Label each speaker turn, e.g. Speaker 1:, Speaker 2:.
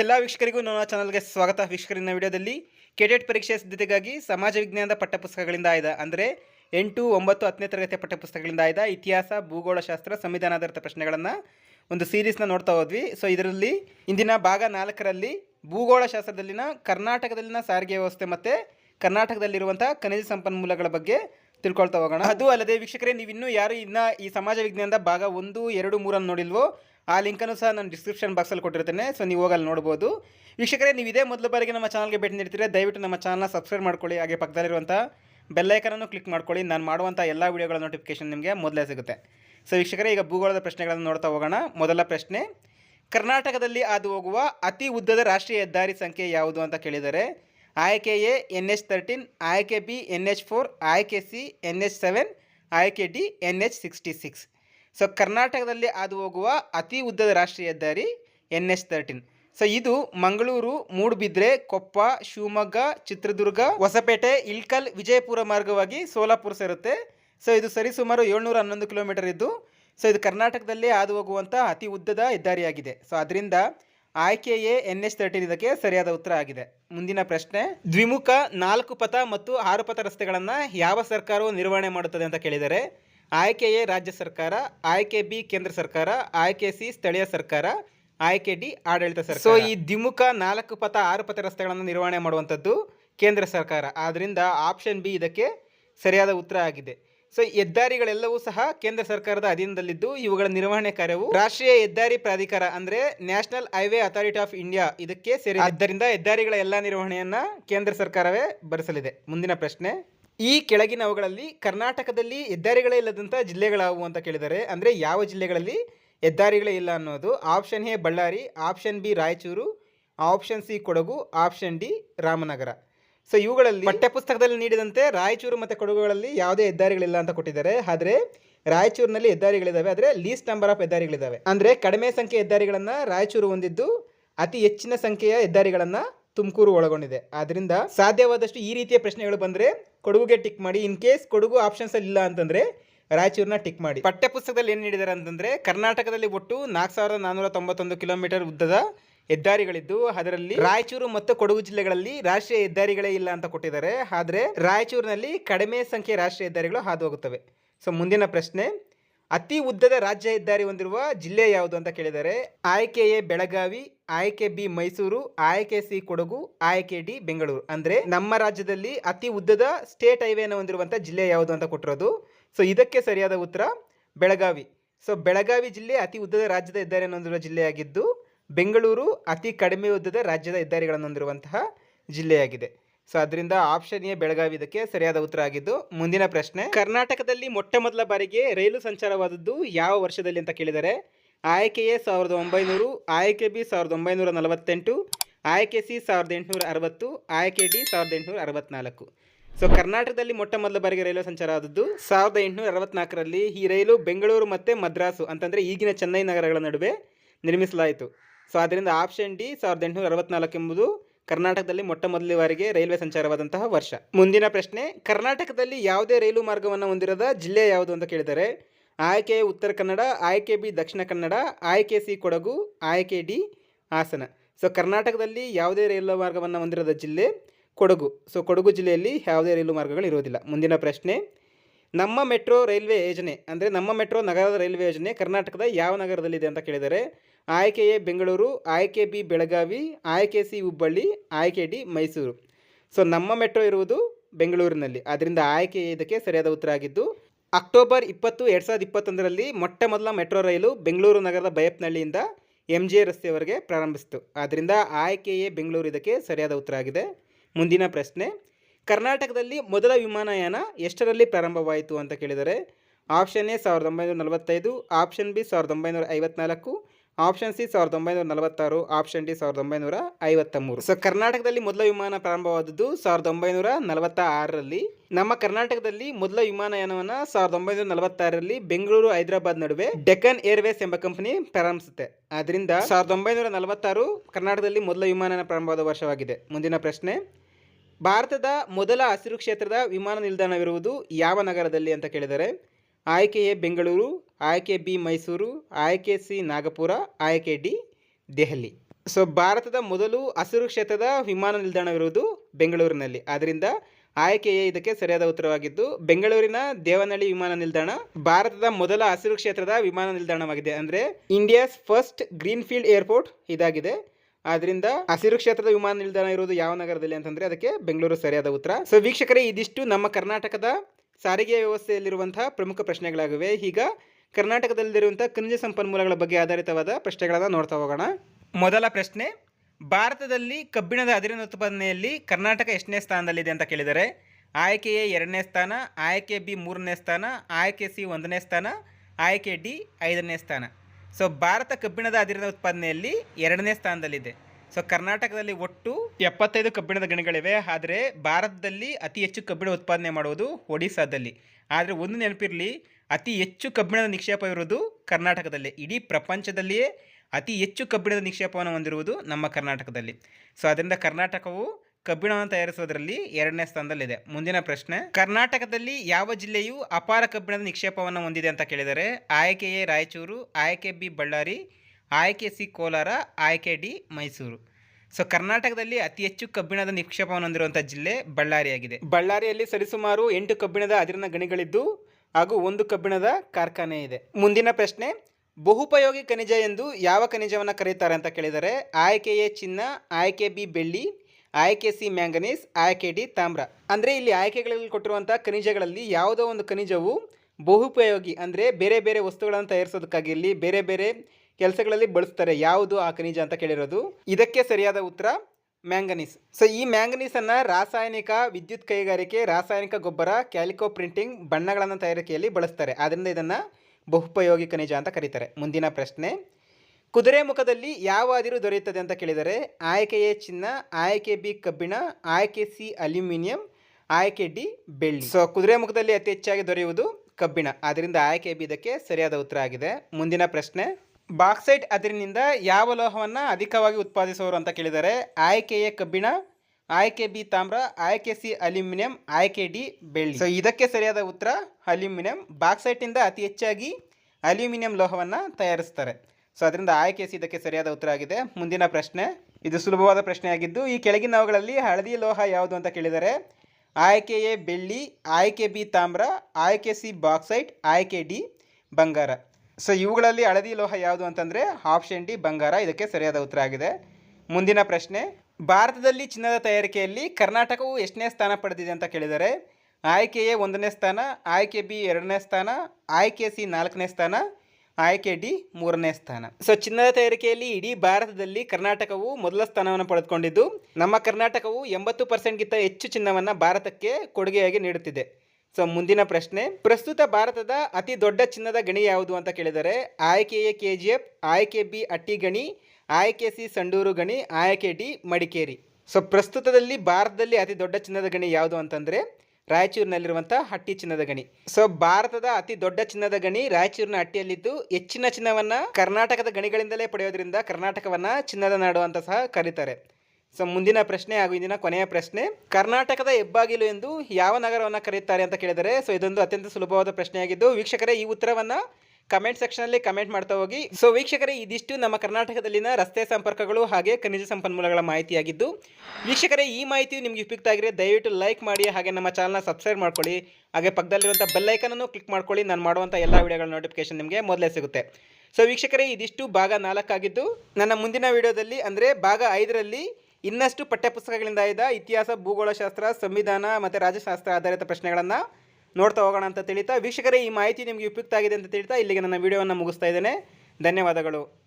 Speaker 1: ಎಲ್ಲ ವೀಕ್ಷಕರಿಗೂ ನನ್ನ ಚಾನಲ್ಗೆ ಸ್ವಾಗತ. ವೀಕ್ಷಕರಿನ ವಿಡಿಯೋದಲ್ಲಿ ಕೆಡೆಟ್ ಪರೀಕ್ಷೆ ಸಿದ್ಧತೆಗಾಗಿ ಸಮಾಜ ವಿಜ್ಞಾನದ ಪಠ್ಯಪುಸ್ತಕಗಳಿಂದ ಆಯ್ದ. ಅಂದರೆ ಎಂಟು, ಒಂಬತ್ತು, ಹತ್ತನೇ ತರಗತಿಯ ಪಠ್ಯಪುಸ್ತಕಗಳಿಂದ ಆಯ್ದ ಇತಿಹಾಸ ಭೂಗೋಳಶಾಸ್ತ್ರ ಸಂವಿಧಾನಾಧಾರಿತ ಪ್ರಶ್ನೆಗಳನ್ನು ಒಂದು ಸೀರೀಸ್ನ ನೋಡ್ತಾ ಹೋದ್ವಿ. ಸೊ ಇದರಲ್ಲಿ ಇಂದಿನ ಭಾಗ ನಾಲ್ಕರಲ್ಲಿ ಭೂಗೋಳಶಾಸ್ತ್ರದಲ್ಲಿನ ಕರ್ನಾಟಕದಲ್ಲಿನ ಸಾರಿಗೆ ವ್ಯವಸ್ಥೆ ಮತ್ತು ಕರ್ನಾಟಕದಲ್ಲಿರುವಂಥ ಖನಿಜ ಸಂಪನ್ಮೂಲಗಳ ಬಗ್ಗೆ ತಿಳ್ಕೊಳ್ತಾ ಹೋಗೋಣ. ಅದು ಅಲ್ಲದೆ ವೀಕ್ಷಕರೇ ನೀವು ಇನ್ನೂ ಯಾರು ಇನ್ನ ಈ ಸಮಾಜ ವಿಜ್ಞಾನದ ಭಾಗ ಒಂದು, ಎರಡು, ಮೂರನ್ನು ನೋಡಿಲ್ವೋ, ಆ ಲಿಂಕನ್ನು ಸಹ ನಾನು ಡಿಸ್ಕ್ರಿಪ್ಷನ್ ಬಾಕ್ಸಲ್ಲಿ ಕೊಟ್ಟಿರ್ತೇನೆ. ಸೊ ನೀವು ಹೋಗಲ್ಲಿ ನೋಡ್ಬೋದು. ವೀಕ್ಷಕರೇ, ನೀವು ಇದೇ ಮೊದಲ ಬಾರಿಗೆ ನಮ್ಮ ಚಾನಲ್ಗೆ ಭೇಟಿ ನೀಡ್ತೀರಾ, ದಯವಿಟ್ಟು ನಮ್ಮ ಚಾನಲ್ನ ಸಬ್ಸ್ಕ್ರೈಬ್ ಮಾಡ್ಕೊಳ್ಳಿ. ಹಾಗೆ ಪಕ್ಕದಲ್ಲಿರುವಂಥ ಬೆಲ್ಲೈಕನನ್ನು ಕ್ಲಿಕ್ ಮಾಡ್ಕೊಳ್ಳಿ. ನಾನು ಮಾಡುವಂಥ ಎಲ್ಲ ವೀಡಿಯೋಗಳ ನೋಟಿಫಿಕೇಶನ್ ನಿಮಗೆ ಮೊದಲೇ ಸಿಗುತ್ತೆ. ಸೊ ವೀಕ್ಷಕರೇ, ಈಗ ಭೂಗೋಳದ ಪ್ರಶ್ನೆಗಳನ್ನು ನೋಡ್ತಾ ಹೋಗೋಣ. ಮೊದಲ ಪ್ರಶ್ನೆ, ಕರ್ನಾಟಕದಲ್ಲಿ ಹಾದು ಹೋಗುವ ಅತಿ ಉದ್ದದ ರಾಷ್ಟ್ರೀಯ ಹೆದ್ದಾರಿ ಸಂಖ್ಯೆ ಯಾವುದು ಅಂತ ಕೇಳಿದರೆ ಆಯ್ಕೆ ಎ ಎನ್ ಎಚ್ ತರ್ಟೀನ್ ಆಯ್ಕೆ ಬಿ ಎನ್ ಎಚ್ ಫೋರ್ ಆಯ್ಕೆ ಸಿ ಎನ್ ಎಚ್ ಸೆವೆನ್ ಆಯ್ಕೆ D N H sixty six so ಕರ್ನಾಟಕದಲ್ಲಿ ಹಾದು ಹೋಗುವ ಅತಿ ಉದ್ದದ ರಾಷ್ಟ್ರೀಯ ಹೆದ್ದಾರಿ ಎನ್ ಎಚ್ ತರ್ಟೀನ್ ಸೊ ಇದು ಮಂಗಳೂರು, ಮೂಡುಬಿದ್ರೆ, ಕೊಪ್ಪ, ಶಿವಮೊಗ್ಗ, ಚಿತ್ರದುರ್ಗ, ಹೊಸಪೇಟೆ, ಇಳ್ಕಲ್, ವಿಜಯಪುರ ಮಾರ್ಗವಾಗಿ ಸೋಲಾಪುರ ಸೇರುತ್ತೆ. ಸೊ ಇದು ಸರಿಸುಮಾರು ಏಳ್ನೂರ ಹನ್ನೊಂದು ಕಿಲೋಮೀಟರ್ ಇದ್ದು ಸೊ ಇದು ಕರ್ನಾಟಕದಲ್ಲಿ ಹಾದು ಹೋಗುವಂಥ ಅತಿ ಉದ್ದದ ಹೆದ್ದಾರಿಯಾಗಿದೆ. ಸೊ ಅದರಿಂದ ಆಯ್ಕೆ ಎ ಎನ್ ಎಚ್ ತರ್ಟೀನ್ ಇದಕ್ಕೆ ಸರಿಯಾದ ಉತ್ತರ ಆಗಿದೆ. ಮುಂದಿನ ಪ್ರಶ್ನೆ, ದ್ವಿಮುಖ ನಾಲ್ಕು ಪಥ ಮತ್ತು ಆರು ಪಥ ರಸ್ತೆಗಳನ್ನು ಯಾವ ಸರ್ಕಾರವು ನಿರ್ವಹಣೆ ಮಾಡುತ್ತದೆ ಅಂತ ಕೇಳಿದರೆ ಆಯ್ಕೆ ಎ ರಾಜ್ಯ ಸರ್ಕಾರ, ಆಯ್ಕೆ ಬಿ ಕೇಂದ್ರ ಸರ್ಕಾರ, ಆಯ್ಕೆ ಸಿ ಸ್ಥಳೀಯ ಸರ್ಕಾರ, ಆಯ್ಕೆ ಡಿ ಆಡಳಿತ ಸರ್ಕಾರ. ಸೊ ಈ ದ್ವಿಮುಖ ನಾಲ್ಕು ಪಥ, ಆರು ಪಥ ರಸ್ತೆಗಳನ್ನು ನಿರ್ವಹಣೆ ಮಾಡುವಂಥದ್ದು ಕೇಂದ್ರ ಸರ್ಕಾರ. ಆದ್ದರಿಂದ ಆಪ್ಷನ್ ಬಿ ಇದಕ್ಕೆ ಸರಿಯಾದ ಉತ್ತರ ಆಗಿದೆ. ಸೊ ಹೆದ್ದಾರಿಗಳೆಲ್ಲವೂ ಸಹ ಕೇಂದ್ರ ಸರ್ಕಾರದ ಅಧೀನದಲ್ಲಿದ್ದು, ಇವುಗಳ ನಿರ್ವಹಣೆ ಕಾರ್ಯವು ರಾಷ್ಟ್ರೀಯ ಹೆದ್ದಾರಿ ಪ್ರಾಧಿಕಾರ ಅಂದ್ರೆ national highway authority of India ಇದಕ್ಕೆ ಸೇರಿ ಆದ್ದರಿಂದ ಹೆದ್ದಾರಿಗಳ ಎಲ್ಲಾ ನಿರ್ವಹಣೆಯನ್ನ ಕೇಂದ್ರ ಸರ್ಕಾರವೇ ಭರಿಸಲಿದೆ. ಮುಂದಿನ ಪ್ರಶ್ನೆ, ಈ ಕೆಳಗಿನವುಗಳಲ್ಲಿ ಕರ್ನಾಟಕದಲ್ಲಿ ಹೆದ್ದಾರಿಗಳೇ ಇಲ್ಲದಂಥ ಜಿಲ್ಲೆಗಳಾವು ಅಂತ ಕೇಳಿದರೆ, ಅಂದರೆ ಯಾವ ಜಿಲ್ಲೆಗಳಲ್ಲಿ ಹೆದ್ದಾರಿಗಳೇ ಇಲ್ಲ ಅನ್ನೋದು? Option A, Ballari, option B, Raichur, option C, Kodagu, option D, Ramanagara. So ಇವುಗಳಲ್ಲಿ ಪಠ್ಯಪುಸ್ತಕದಲ್ಲಿ ನೀಡಿದಂತೆ ರಾಯಚೂರು ಮತ್ತು ಕೊಡಗುಗಳಲ್ಲಿ ಯಾವುದೇ ಹೆದ್ದಾರಿಗಳಿಲ್ಲ ಅಂತ ಕೊಟ್ಟಿದ್ದಾರೆ. ಆದರೆ ರಾಯಚೂರಿನಲ್ಲಿ ಹೆದ್ದಾರಿಗಳಿದ್ದಾವೆ ಆದರೆ ಲೀಸ್ಟ್ ನಂಬರ್ ಆಫ್ ಹೆದ್ದಾರಿಗಳಿದ್ದಾವೆ ಅಂದರೆ ಕಡಿಮೆ ಸಂಖ್ಯೆಯ ಹೆದ್ದಾರಿಗಳನ್ನು ರಾಯಚೂರು ಹೊಂದಿದ್ದು ಅತಿ ಹೆಚ್ಚಿನ ಸಂಖ್ಯೆಯ ಹೆದ್ದಾರಿಗಳನ್ನು ತುಮಕೂರು ಒಳಗೊಂಡಿದೆ. ಆದ್ದರಿಂದ ಸಾಧ್ಯವಾದಷ್ಟು ಈ ರೀತಿಯ ಪ್ರಶ್ನೆಗಳು ಬಂದರೆ ಕೊಡಗುಗೆ ಟಿಕ್ ಮಾಡಿ. ಇನ್ ಕೇಸ್ ಕೊಡಗು ಆಪ್ಷನ್ಸ್ ಇಲ್ಲ ಅಂತಂದರೆ ರಾಯಚೂರನ್ನ ಟಿಕ್ ಮಾಡಿ. ಪಠ್ಯಪುಸ್ತಕದಲ್ಲಿ ಏನು ನೀಡಿದ್ದಾರೆ ಅಂತಂದರೆ ಕರ್ನಾಟಕದಲ್ಲಿ ಒಟ್ಟು ನಾಲ್ಕು ಸಾವಿರದ ನಾನ್ನೂರ ತೊಂಬತ್ತೊಂದು ಕಿಲೋಮೀಟರ್ ಉದ್ದದ ಹೆದ್ದಾರಿಗಳಿದ್ದು, ಅದರಲ್ಲಿ ರಾಯಚೂರು ಮತ್ತು ಕೊಡಗು ಜಿಲ್ಲೆಗಳಲ್ಲಿ ರಾಷ್ಟ್ರೀಯ ಹೆದ್ದಾರಿಗಳೇ ಇಲ್ಲ ಅಂತ ಕೊಟ್ಟಿದ್ದಾರೆ. ಆದರೆ ರಾಯಚೂರಿನಲ್ಲಿ ಕಡಿಮೆ ಸಂಖ್ಯೆಯ ರಾಷ್ಟ್ರೀಯ ಹೆದ್ದಾರಿಗಳು ಹಾದು ಹೋಗುತ್ತವೆ ಸೊ ಮುಂದಿನ ಪ್ರಶ್ನೆ, ಅತಿ ಉದ್ದದ ರಾಜ್ಯ ಹೆದ್ದಾರಿ ಹೊಂದಿರುವ ಜಿಲ್ಲೆ ಯಾವುದು ಅಂತ ಕೇಳಿದರೆ, ಆಯ್ಕೆ ಎ ಬೆಳಗಾವಿ, ಆಯ್ಕೆ ಬಿ ಮೈಸೂರು, ಆಯ್ಕೆ ಸಿ ಕೊಡಗು, ಆಯ್ಕೆ ಡಿ ಬೆಂಗಳೂರು. ಅಂದರೆ ನಮ್ಮ ರಾಜ್ಯದಲ್ಲಿ ಅತಿ ಉದ್ದದ ಸ್ಟೇಟ್ ಹೈವೇನ ಹೊಂದಿರುವಂಥ ಜಿಲ್ಲೆ ಯಾವುದು ಅಂತ ಕೊಟ್ಟಿರೋದು. ಸೊ ಇದಕ್ಕೆ ಸರಿಯಾದ ಉತ್ತರ ಬೆಳಗಾವಿ. ಸೊ ಬೆಳಗಾವಿ ಜಿಲ್ಲೆ ಅತಿ ಉದ್ದದ ರಾಜ್ಯದ ಹೆದ್ದಾರಿಯನ್ನು ಹೊಂದಿರುವ ಜಿಲ್ಲೆಯಾಗಿದ್ದು ಬೆಂಗಳೂರು ಅತಿ ಕಡಿಮೆ ಉದ್ದದ ರಾಜ್ಯದ ಹೆದ್ದಾರಿಗಳನ್ನು ಹೊಂದಿರುವಂತಹ ಜಿಲ್ಲೆಯಾಗಿದೆ. ಸೊ ಅದರಿಂದ ಆಪ್ಷನ್ ಎ ಬೆಳಗಾವಿ ಇದಕ್ಕೆ ಸರಿಯಾದ ಉತ್ತರ ಆಗಿದ್ದು, ಮುಂದಿನ ಪ್ರಶ್ನೆ, ಕರ್ನಾಟಕದಲ್ಲಿ ಮೊಟ್ಟ ಮೊದಲ ಬಾರಿಗೆ ರೈಲು ಸಂಚಾರವಾದದ್ದು ಯಾವ ವರ್ಷದಲ್ಲಿ ಅಂತ ಕೇಳಿದರೆ ಆಯ್ಕೆ ಎ ಸಾವಿರದ ಒಂಬೈನೂರು, ಆಯ್ಕೆ ಬಿ ಸಾವಿರದ ಒಂಬೈನೂರ ನಲವತ್ತೆಂಟು, ಆಯ್ಕೆ ಸಿ ಸಾವಿರದ ಎಂಟುನೂರ ಅರವತ್ತು, ಆಯ್ಕೆ ಡಿ ಸಾವಿರದ ಎಂಟುನೂರ ಅರವತ್ನಾಲ್ಕು. ಸೊ ಕರ್ನಾಟಕದಲ್ಲಿ ಮೊಟ್ಟ ಮೊದಲ ಬಾರಿಗೆ ರೈಲು ಸಂಚಾರ ಆದದ್ದು ಸಾವಿರದ ಎಂಟುನೂರ ಅರವತ್ನಾಲ್ಕರಲ್ಲಿ ಈ ರೈಲು ಬೆಂಗಳೂರು ಮತ್ತು ಮದ್ರಾಸು, ಅಂತಂದರೆ ಈಗಿನ ಚೆನ್ನೈ ನಗರಗಳ ನಡುವೆ ನಿರ್ಮಿಸಲಾಯಿತು. ಸೊ ಅದರಿಂದ ಆಪ್ಷನ್ ಡಿ ಸಾವಿರದ ಎಂಟುನೂರ ಅರವತ್ನಾಲ್ಕು ಎಂಬುದು ಕರ್ನಾಟಕದಲ್ಲಿ ಮೊಟ್ಟ ಮೊದಲ ಬಾರಿಗೆ ರೈಲ್ವೆ ಸಂಚಾರವಾದಂತಹ ವರ್ಷ. ಮುಂದಿನ ಪ್ರಶ್ನೆ, ಕರ್ನಾಟಕದಲ್ಲಿ ಯಾವುದೇ ರೈಲು ಮಾರ್ಗವನ್ನು ಹೊಂದಿರದ ಜಿಲ್ಲೆ ಯಾವುದು ಅಂತ ಕೇಳಿದರೆ, ಆಯ್ಕೆ ಉತ್ತರ ಕನ್ನಡ, ಆಯ್ಕೆ ಬಿ ದಕ್ಷಿಣ ಕನ್ನಡ, ಆಯ್ಕೆ ಸಿ ಕೊಡಗು, ಆಯ್ಕೆ ಡಿ ಹಾಸನ. ಸೊ ಕರ್ನಾಟಕದಲ್ಲಿ ಯಾವುದೇ ರೈಲು ಮಾರ್ಗವನ್ನು ಹೊಂದಿರದ ಜಿಲ್ಲೆ ಕೊಡಗು. ಸೊ ಕೊಡಗು ಜಿಲ್ಲೆಯಲ್ಲಿ ಯಾವುದೇ ರೈಲು ಮಾರ್ಗಗಳು ಇರೋದಿಲ್ಲ ಮುಂದಿನ ಪ್ರಶ್ನೆ ನಮ್ಮ ಮೆಟ್ರೋ ರೈಲ್ವೆ ಯೋಜನೆ, ಅಂದರೆ ನಮ್ಮ ಮೆಟ್ರೋ ನಗರದ ರೈಲ್ವೆ ಯೋಜನೆ ಕರ್ನಾಟಕದ ಯಾವ ನಗರದಲ್ಲಿದೆ ಅಂತ ಕೇಳಿದರೆ ಆಯ್ಕೆ ಎ ಬೆಂಗಳೂರು, ಆಯ್ಕೆ ಬಿ ಬೆಳಗಾವಿ, ಆಯ್ಕೆ ಸಿ ಹುಬ್ಬಳ್ಳಿ, ಆಯ್ಕೆ ಡಿ ಮೈಸೂರು. ಸೊ, ನಮ್ಮ ಮೆಟ್ರೋ ಇರುವುದು ಬೆಂಗಳೂರಿನಲ್ಲಿ. ಅದರಿಂದ ಆಯ್ಕೆ ಎ ಇದಕ್ಕೆ ಸರಿಯಾದ ಉತ್ತರ ಆಗಿದ್ದು, ಅಕ್ಟೋಬರ್ ಇಪ್ಪತ್ತು, ಎರಡು ಸಾವಿರದ ಇಪ್ಪತ್ತೊಂದರಲ್ಲಿ ಮೊಟ್ಟ ಮೊದಲ ಮೆಟ್ರೋ ರೈಲು ಬೆಂಗಳೂರು ನಗರದ ಬಯಪ್ನಹಳ್ಳಿಯಿಂದ ಎಂ ಜಿ ರಸ್ತೆಯವರೆಗೆ ಪ್ರಾರಂಭಿಸಿತು. ಆದ್ದರಿಂದ ಆಯ್ಕೆ ಎ ಬೆಂಗಳೂರು ಇದಕ್ಕೆ ಸರಿಯಾದ ಉತ್ತರ ಆಗಿದೆ. ಮುಂದಿನ ಪ್ರಶ್ನೆ ಕರ್ನಾಟಕದಲ್ಲಿ ಮೊದಲ ವಿಮಾನಯಾನ ಎಷ್ಟರಲ್ಲಿ ಪ್ರಾರಂಭವಾಯಿತು ಅಂತ ಕೇಳಿದರೆ, ಆಪ್ಷನ್ ಎ ಸಾವಿರದ ಒಂಬೈನೂರ ನಲವತ್ತೈದು, ಆಪ್ಷನ್ ಬಿ ಸಾವಿರದ ಒಂಬೈನೂರ ಐವತ್ನಾಲ್ಕು, ಆಪ್ಷನ್ ಸಿ ಸಾವಿರದ ಒಂಬೈನೂರ ನಲವತ್ತಾರು, ಆಪ್ಷನ್ ಡಿ ಸಾವಿರದ ಒಂಬೈನೂರ ಐವತ್ತ ಮೂರು ಸೊ ಕರ್ನಾಟಕದಲ್ಲಿ ಮೊದಲ ವಿಮಾನ ಪ್ರಾರಂಭವಾದದ್ದು ಸಾವಿರದ ಒಂಬೈನೂರ ನಲವತ್ತ ಆರರಲ್ಲಿ ನಮ್ಮ ಕರ್ನಾಟಕದಲ್ಲಿ ಮೊದಲ ವಿಮಾನಯಾನವನ್ನು ಸಾವಿರದ ಒಂಬೈನೂರ ನಲವತ್ತಾರರಲ್ಲಿ ಬೆಂಗಳೂರು, ಹೈದರಾಬಾದ್ ನಡುವೆ ಡೆಕ್ಕನ್ ಏರ್ವೇಸ್ ಎಂಬ ಕಂಪನಿ ಪ್ರಾರಂಭಿಸುತ್ತೆ. ಅದರಿಂದ ಸಾವಿರದ ಒಂಬೈನೂರ ನಲವತ್ತಾರು ಕರ್ನಾಟಕದಲ್ಲಿ ಮೊದಲ ವಿಮಾನಯಾನ ಪ್ರಾರಂಭವಾದ ವರ್ಷವಾಗಿದೆ. ಮುಂದಿನ ಪ್ರಶ್ನೆ ಭಾರತದ ಮೊದಲ ಹಸಿರು ಕ್ಷೇತ್ರದ ವಿಮಾನ ನಿಲ್ದಾಣವಿರುವುದು ಯಾವ ನಗರದಲ್ಲಿ ಅಂತ ಕೇಳಿದರೆ ಆಯ್ಕೆ ಎ ಬೆಂಗಳೂರು, ಆಯ್ಕೆ ಬಿ ಮೈಸೂರು, ಆಯ್ಕೆ ಸಿ ನಾಗಪುರ, ಆಯ್ಕೆ ಡಿ ದೆಹಲಿ. ಸೊ, ಭಾರತದ ಮೊದಲು ಹಸಿರು ಕ್ಷೇತ್ರದ ವಿಮಾನ ನಿಲ್ದಾಣವಿರುವುದು ಬೆಂಗಳೂರಿನಲ್ಲಿ. ಆದ್ದರಿಂದ ಆಯ್ಕೆಯೇ ಇದಕ್ಕೆ ಸರಿಯಾದ ಉತ್ತರವಾಗಿದ್ದು, ಬೆಂಗಳೂರಿನ ದೇವನಹಳ್ಳಿ ವಿಮಾನ ನಿಲ್ದಾಣ ಭಾರತದ ಮೊದಲ ಹಸಿರು ಕ್ಷೇತ್ರದ ವಿಮಾನ ನಿಲ್ದಾಣವಾಗಿದೆ. ಅಂದರೆ India's first green field airport ಇದಾಗಿದೆ. ಆದ್ರಿಂದ ಹಸಿರು ಕ್ಷೇತ್ರದ ವಿಮಾನ ನಿಲ್ದಾಣ ಇರೋದು ಯಾವ ನಗರದಲ್ಲಿ ಅಂತಂದ್ರೆ ಅದಕ್ಕೆ ಬೆಂಗಳೂರು ಸರಿಯಾದ ಉತ್ತರ. ಸೊ ವೀಕ್ಷಕರೇ, ಇದಿಷ್ಟು ನಮ್ಮ ಕರ್ನಾಟಕದ ಸಾರಿಗೆ ವ್ಯವಸ್ಥೆಯಲ್ಲಿರುವಂತಹ ಪ್ರಮುಖ ಪ್ರಶ್ನೆಗಳಾಗಿವೆ. ಈಗ ಕರ್ನಾಟಕದಲ್ಲಿರುವಂತಹ ಖನಿಜ ಸಂಪನ್ಮೂಲಗಳ ಬಗ್ಗೆ ಆಧಾರಿತವಾದ ಪ್ರಶ್ನೆಗಳನ್ನು ನೋಡ್ತಾ ಹೋಗೋಣ. ಮೊದಲ ಪ್ರಶ್ನೆ, ಭಾರತದಲ್ಲಿ ಕಬ್ಬಿಣದ ಅದಿರಿನ ಉತ್ಪಾದನೆಯಲ್ಲಿ ಕರ್ನಾಟಕ ಎಷ್ಟನೇ ಸ್ಥಾನದಲ್ಲಿದೆ ಅಂತ ಕೇಳಿದರೆ ಆಯ್ಕೆ ಎ ಎರಡನೇ ಸ್ಥಾನ, ಆಯ್ಕೆ ಬಿ ಮೂರನೇ ಸ್ಥಾನ, ಆಯ್ಕೆ ಸಿ ಒಂದನೇ ಸ್ಥಾನ, ಆಯ್ಕೆ ಡಿ ಐದನೇ ಸ್ಥಾನ. ಸೊ ಭಾರತ ಕಬ್ಬಿಣದ ಅದಿರದ ಉತ್ಪಾದನೆಯಲ್ಲಿ ಎರಡನೇ ಸ್ಥಾನದಲ್ಲಿದೆ. ಸೊ ಕರ್ನಾಟಕದಲ್ಲಿ ಒಟ್ಟು ಎಪ್ಪತ್ತೈದು ಕಬ್ಬಿಣದ ಗಣಿಗಳಿವೆ. ಆದರೆ, ಭಾರತದಲ್ಲಿ ಅತಿ ಹೆಚ್ಚು ಕಬ್ಬಿಣ ಉತ್ಪಾದನೆ ಮಾಡುವುದು ಒಡಿಸ್ಸಾದಲ್ಲಿ. ಆದರೆ, ಒಂದು ನೆನಪಿರಲಿ, ಅತಿ ಹೆಚ್ಚು ಕಬ್ಬಿಣದ ನಿಕ್ಷೇಪ ಇರುವುದು ಕರ್ನಾಟಕದಲ್ಲಿ. ಇಡೀ ಪ್ರಪಂಚದಲ್ಲಿಯೇ ಅತಿ ಹೆಚ್ಚು ಕಬ್ಬಿಣದ ನಿಕ್ಷೇಪವನ್ನು ಹೊಂದಿರುವುದು ನಮ್ಮ ಕರ್ನಾಟಕದಲ್ಲಿ. ಸೊ ಅದರಿಂದ ಕರ್ನಾಟಕವು ಕಬ್ಬಿಣವನ್ನು ತಯಾರಿಸುವುದರಲ್ಲಿ ಎರಡನೇ ಸ್ಥಾನದಲ್ಲಿದೆ. ಮುಂದಿನ ಪ್ರಶ್ನೆ, ಕರ್ನಾಟಕದಲ್ಲಿ ಯಾವ ಜಿಲ್ಲೆಯು ಅಪಾರ ಕಬ್ಬಿಣದ ನಿಕ್ಷೇಪವನ್ನು ಹೊಂದಿದೆ ಅಂತ ಕೇಳಿದರೆ ಆಯ್ಕೆ ಎ ರಾಯಚೂರು ಆಯ್ಕೆ ಬಿ ಬಳ್ಳಾರಿ ಆಯ್ಕೆ ಸಿ ಕೋಲಾರ ಆಯ್ಕೆ ಡಿ ಮೈಸೂರು. ಸೊ, ಕರ್ನಾಟಕದಲ್ಲಿ ಅತಿ ಹೆಚ್ಚು ಕಬ್ಬಿಣದ ನಿಕ್ಷೇಪವನ್ನು ಹೊಂದಿರುವಂಥ ಜಿಲ್ಲೆ ಬಳ್ಳಾರಿಯಾಗಿದೆ. ಬಳ್ಳಾರಿಯಲ್ಲಿ ಸರಿಸುಮಾರು ಎಂಟು ಕಬ್ಬಿಣದ ಅದಿರಿನ ಗಣಿಗಳಿದ್ದು, ಹಾಗೂ ಒಂದು ಕಬ್ಬಿಣದ ಕಾರ್ಖಾನೆ ಇದೆ. ಮುಂದಿನ ಪ್ರಶ್ನೆ, ಬಹುಪಯೋಗಿ ಖನಿಜ ಎಂದು ಯಾವ ಖನಿಜವನ್ನು ಕರೆಯುತ್ತಾರೆ ಅಂತ ಕೇಳಿದರೆ ಆಯ್ಕೆ ಎ ಚಿನ್ನ ಆಯ್ಕೆ ಬಿ ಬೆಳ್ಳಿ ಆಯ್ಕೆ ಸಿ ಮ್ಯಾಂಗನೀಸ್, ಆಯ್ಕೆ ಡಿ ತಾಮ್ರ. ಅಂದರೆ ಇಲ್ಲಿ ಆಯ್ಕೆಗಳಲ್ಲಿ ಕೊಟ್ಟಿರುವಂಥ ಖನಿಜಗಳಲ್ಲಿ ಯಾವುದೋ ಒಂದು ಖನಿಜವು ಬಹುಪಯೋಗಿ, ಅಂದರೆ ಬೇರೆ ಬೇರೆ ವಸ್ತುಗಳನ್ನು ತಯಾರಿಸೋದಕ್ಕಾಗಿರಲಿ ಬೇರೆ ಬೇರೆ ಕೆಲಸಗಳಲ್ಲಿ ಬಳಸ್ತಾರೆ. ಯಾವುದು ಆ ಖನಿಜ ಅಂತ ಕೇಳಿರೋದು. ಇದಕ್ಕೆ ಸರಿಯಾದ ಉತ್ತರ ಮ್ಯಾಂಗನೀಸ್. ಸೊ ಈ ಮ್ಯಾಂಗನೀಸನ್ನು ರಾಸಾಯನಿಕ ವಿದ್ಯುತ್ ಕೈಗಾರಿಕೆ, ರಾಸಾಯನಿಕ ಗೊಬ್ಬರ, ಕ್ಯಾಲಿಕೋ ಪ್ರಿಂಟಿಂಗ್ ಬಣ್ಣಗಳನ್ನು ತಯಾರಿಕೆಯಲ್ಲಿ ಬಳಸ್ತಾರೆ. ಆದ್ದರಿಂದ ಇದನ್ನು ಬಹುಪಯೋಗಿ ಖನಿಜ ಅಂತ ಕರೀತಾರೆ. ಮುಂದಿನ ಪ್ರಶ್ನೆ ಕುದುರೆ ಮುಖದಲ್ಲಿ ಯಾವ ಅದಿರು ದೊರೆಯುತ್ತದೆ ಅಂತ ಕೇಳಿದರೆ ಆಯ್ಕೆ ಎ ಚಿನ್ನ, ಆಯ್ಕೆ ಬಿ ಕಬ್ಬಿಣ, ಆಯ್ಕೆ ಸಿ ಅಲ್ಯೂಮಿನಿಯಂ, ಆಯ್ಕೆ ಡಿ ಬೆಳ್ಳಿ. ಸೊ ಕುದುರೆ ಮುಖದಲ್ಲಿ ಅತಿ ಹೆಚ್ಚಾಗಿ ದೊರೆಯುವುದು ಕಬ್ಬಿಣ. ಆದ್ದರಿಂದ ಆಯ್ಕೆ ಬಿ ಇದಕ್ಕೆ ಸರಿಯಾದ ಉತ್ತರ ಆಗಿದೆ. ಮುಂದಿನ ಪ್ರಶ್ನೆ, ಬಾಕ್ಸೈಟ್ ಅದಿರಿನಿಂದ ಯಾವ ಲೋಹವನ್ನು ಅಧಿಕವಾಗಿ ಉತ್ಪಾದಿಸುವರು ಅಂತ ಕೇಳಿದರೆ ಆಯ್ಕೆ ಎ ಕಬ್ಬಿಣ, ಆಯ್ಕೆ ಬಿ ತಾಮ್ರ, ಆಯ್ಕೆ ಸಿ ಅಲ್ಯೂಮಿನಿಯಂ, ಆಯ್ಕೆ ಡಿ ಬೆಳ್ಳಿ. ಸೊ ಇದಕ್ಕೆ ಸರಿಯಾದ ಉತ್ತರ ಅಲ್ಯೂಮಿನಿಯಂ. ಬಾಕ್ಸೈಟಿಂದ ಅತಿ ಹೆಚ್ಚಾಗಿ ಅಲ್ಯೂಮಿನಿಯಂ ಲೋಹವನ್ನು ತಯಾರಿಸ್ತಾರೆ. ಸೊ ಅದರಿಂದ ಆಯ್ಕೆ ಸಿ, ಇದಕ್ಕೆ ಸರಿಯಾದ ಉತ್ತರ ಆಗಿದೆ. ಮುಂದಿನ ಪ್ರಶ್ನೆ. ಇದು ಸುಲಭವಾದ ಪ್ರಶ್ನೆಯಾಗಿದ್ದು, ಈ ಕೆಳಗಿನವುಗಳಲ್ಲಿ ಹಳದಿ ಲೋಹ ಯಾವುದು ಅಂತ ಕೇಳಿದರೆ ಆಯ್ಕೆ ಎ ಬೆಳ್ಳಿ, ಆಯ್ಕೆ ಬಿ ತಾಮ್ರ, ಆಯ್ಕೆ ಸಿ ಬಾಕ್ಸೈಟ್, ಆಯ್ಕೆ ಡಿ ಬಂಗಾರ. ಸೊ ಇವುಗಳಲ್ಲಿ ಹಳದಿ ಲೋಹ ಯಾವುದು ಅಂತಂದರೆ, ಆಪ್ಷನ್ ಡಿ ಬಂಗಾರ. ಇದಕ್ಕೆ ಸರಿಯಾದ ಉತ್ತರ ಆಗಿದೆ. ಮುಂದಿನ ಪ್ರಶ್ನೆ. ಭಾರತದಲ್ಲಿ ಚಿನ್ನದ ತಯಾರಿಕೆಯಲ್ಲಿ ಕರ್ನಾಟಕವು ಎಷ್ಟನೇ ಸ್ಥಾನ ಪಡೆದಿದೆ ಅಂತ ಕೇಳಿದರೆ ಆಯ್ಕೆ ಎ ಒಂದನೇ ಸ್ಥಾನ, ಆಯ್ಕೆ ಬಿ ಎರಡನೇ ಸ್ಥಾನ, ಆಯ್ಕೆ ಸಿ ನಾಲ್ಕನೇ ಸ್ಥಾನ ಆಯ್ಕೆ ಡಿ ಮೂರನೇ ಸ್ಥಾನ. ಸೊ ಚಿನ್ನದ ತಯಾರಿಕೆಯಲ್ಲಿ ಇಡೀ ಭಾರತದಲ್ಲಿ ಕರ್ನಾಟಕವು ಮೊದಲ ಸ್ಥಾನವನ್ನು ಪಡೆದುಕೊಂಡಿದ್ದು, ನಮ್ಮ ಕರ್ನಾಟಕವು ಎಂಬತ್ತು ಪರ್ಸೆಂಟ್ಗಿಂತ ಹೆಚ್ಚು ಚಿನ್ನವನ್ನು ಭಾರತಕ್ಕೆ ಕೊಡುಗೆಯಾಗಿ ನೀಡುತ್ತಿದೆ. ಸೊ ಮುಂದಿನ ಪ್ರಶ್ನೆ, ಪ್ರಸ್ತುತ ಭಾರತದ ಅತಿ ದೊಡ್ಡ ಚಿನ್ನದ ಗಣಿ ಯಾವುದು ಅಂತ ಕೇಳಿದರೆ ಆಯ್ಕೆ ಎ ಕೆ ಜಿ ಎಫ್, ಆಯ್ಕೆ ಬಿ ಅಟ್ಟಿ ಗಣಿ, ಆಯ್ಕೆ ಸಿ ಸಂಡೂರು ಗಣಿ, ಆಯ್ಕೆ ಡಿ ಮಡಿಕೇರಿ. ಸೊ ಪ್ರಸ್ತುತದಲ್ಲಿ ಭಾರತದಲ್ಲಿ ಅತಿ ದೊಡ್ಡ ಚಿನ್ನದ ಗಣಿ ಯಾವುದು ಅಂತಂದರೆ ರಾಯಚೂರಿನಲ್ಲಿರುವಂಥ ಹಟ್ಟಿ ಚಿನ್ನದ ಗಣಿ. ಸೊ ಭಾರತದ ಅತಿ ದೊಡ್ಡ ಚಿನ್ನದ ಗಣಿ ರಾಯಚೂರಿನ ಹಟ್ಟಿಯಲ್ಲಿದ್ದು ಹೆಚ್ಚಿನ ಚಿನ್ನವನ್ನು ಕರ್ನಾಟಕದ ಗಣಿಗಳಿಂದಲೇ ಪಡೆಯೋದ್ರಿಂದ ಕರ್ನಾಟಕವನ್ನು ಚಿನ್ನದ ನಾಡು ಅಂತ ಸಹ ಕರೀತಾರೆ. ಸೊ ಮುಂದಿನ ಪ್ರಶ್ನೆ ಹಾಗೂ ಇಂದಿನ ಕೊನೆಯ ಪ್ರಶ್ನೆ, ಕರ್ನಾಟಕದ ಹೆಬ್ಬಾಗಿಲು ಎಂದು ಯಾವ ನಗರವನ್ನು ಕರೆಯುತ್ತಾರೆ ಅಂತ ಕೇಳಿದರೆ ಸೊ ಇದೊಂದು ಅತ್ಯಂತ ಸುಲಭವಾದ ಪ್ರಶ್ನೆಯಾಗಿದ್ದು, ವೀಕ್ಷಕರೇ ಈ ಉತ್ತರವನ್ನು ಕಮೆಂಟ್ ಸೆಕ್ಷನಲ್ಲಿ ಕಮೆಂಟ್ ಮಾಡ್ತಾ ಹೋಗಿ. ಸೊ ವೀಕ್ಷಕರೇ, ಇದಿಷ್ಟು ನಮ್ಮ ಕರ್ನಾಟಕದಲ್ಲಿನ ರಸ್ತೆ ಸಂಪರ್ಕಗಳು ಹಾಗೆ ಖನಿಜ ಸಂಪನ್ಮೂಲಗಳ ಮಾಹಿತಿಯಾಗಿದ್ದು. ವೀಕ್ಷಕರೇ, ಈ ಮಾಹಿತಿಯು ನಿಮಗೆ ಉಪಯುಕ್ತ ಆಗಿದೆ ದಯವಿಟ್ಟು ಲೈಕ್ ಮಾಡಿ, ಹಾಗೆ ನಮ್ಮ ಚಾನಲ್ನ ಸಬ್ಸ್ಕ್ರೈಬ್ ಮಾಡ್ಕೊಳ್ಳಿ. ಹಾಗೆ ಪಕ್ಕದಲ್ಲಿರುವಂಥ ಬೆಲ್ಲೈಕನನ್ನು ಕ್ಲಿಕ್ ಮಾಡ್ಕೊಳ್ಳಿ. ನಾನು ಮಾಡುವಂಥ ಎಲ್ಲ ವಿಡಿಯೋಗಳ ನೋಟಿಫಿಕೇಶನ್ ನಿಮಗೆ ಮೊದಲೇ ಸಿಗುತ್ತೆ. ಸೊ ವೀಕ್ಷಕರೇ, ಇದಿಷ್ಟು ಭಾಗ ನಾಲ್ಕಾಗಿದ್ದು. ನನ್ನ ಮುಂದಿನ ವಿಡಿಯೋದಲ್ಲಿ, ಅಂದರೆ ಭಾಗ ಐದರಲ್ಲಿ ಇನ್ನಷ್ಟು ಪಠ್ಯಪುಸ್ತಕಗಳಿಂದ ಆಯ್ದ ಇತಿಹಾಸ, ಭೂಗೋಳಶಾಸ್ತ್ರ, ಸಂವಿಧಾನ ಮತ್ತು ರಾಜ್ಯಶಾಸ್ತ್ರ ಆಧಾರಿತ ಪ್ರಶ್ನೆಗಳನ್ನು ನೋಡ್ತಾ ಹೋಗೋಣ ಅಂತ ತಿಳಿತಾ, ವೀಕ್ಷಕರೇ, ಈ ಮಾಹಿತಿ ನಿಮಗೆ ಉಪಯುಕ್ತ ಆಗಿದೆ ಅಂತ ತಿಳಿತಾ ಇಲ್ಲಿಗೆ ನನ್ನ ವಿಡಿಯೋವನ್ನು ಮುಗಿಸ್ತಾ ಇದ್ದೇನೆ. ಧನ್ಯವಾದಗಳು.